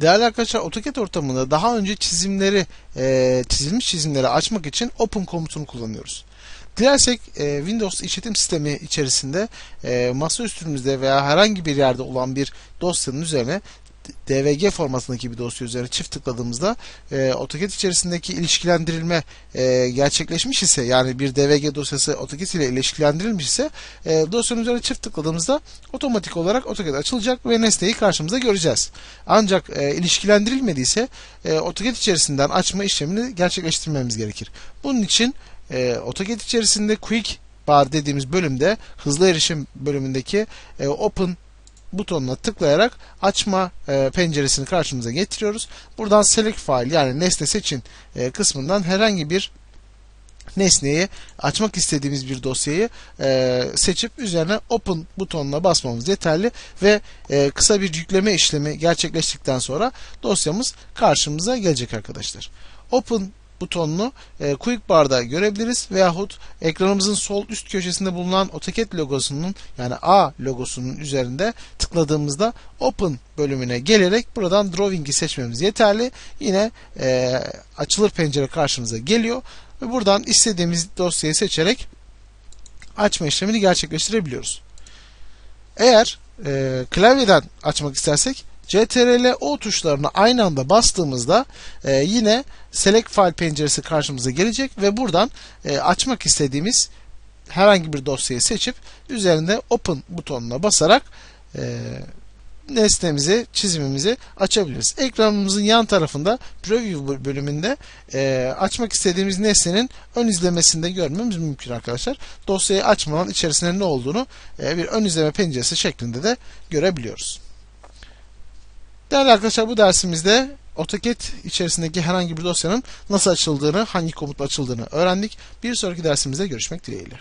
Değerli arkadaşlar AutoCAD ortamında daha önce çizimleri e, çizilmiş çizimleri açmak için Open komutunu kullanıyoruz. Dilersek e, Windows işletim sistemi içerisinde e, masa üstümüzde veya herhangi bir yerde olan bir dosyanın üzerine DVG formatındaki bir dosya üzerine çift tıkladığımızda e, AutoCAD içerisindeki ilişkilendirilme e, gerçekleşmiş ise yani bir DVG dosyası AutoCAD ile ilişkilendirilmiş ise e, dosyanın üzerine çift tıkladığımızda otomatik olarak AutoCAD açılacak ve nesneyi karşımıza göreceğiz. Ancak e, ilişkilendirilmediyse e, AutoCAD içerisinden açma işlemini gerçekleştirmemiz gerekir. Bunun için e, AutoCAD içerisinde Quick Bar dediğimiz bölümde hızlı erişim bölümündeki e, Open butonuna tıklayarak açma e, penceresini karşımıza getiriyoruz. Buradan select file yani nesne seçin e, kısmından herhangi bir nesneyi açmak istediğimiz bir dosyayı e, seçip üzerine open butonuna basmamız yeterli ve e, kısa bir yükleme işlemi gerçekleştikten sonra dosyamız karşımıza gelecek arkadaşlar. Open butonunu e, Quick Bar'da görebiliriz veyahut ekranımızın sol üst köşesinde bulunan AutoCAD logosunun yani A logosunun üzerinde tıkladığımızda Open bölümüne gelerek buradan Drawing'i seçmemiz yeterli. Yine e, açılır pencere karşımıza geliyor ve buradan istediğimiz dosyayı seçerek açma işlemini gerçekleştirebiliyoruz. Eğer e, klavyeden açmak istersek CTRL O tuşlarına aynı anda bastığımızda e, yine Select File penceresi karşımıza gelecek ve buradan e, açmak istediğimiz herhangi bir dosyayı seçip üzerinde Open butonuna basarak e, nesnemizi, çizimimizi açabiliriz. Ekranımızın yan tarafında Preview bölümünde e, açmak istediğimiz nesnenin ön izlemesinde görmemiz mümkün arkadaşlar. Dosyayı açmadan içerisinde ne olduğunu e, bir ön izleme penceresi şeklinde de görebiliyoruz. Değerli arkadaşlar bu dersimizde AutoCAD içerisindeki herhangi bir dosyanın nasıl açıldığını, hangi komutla açıldığını öğrendik. Bir sonraki dersimizde görüşmek dileğiyle.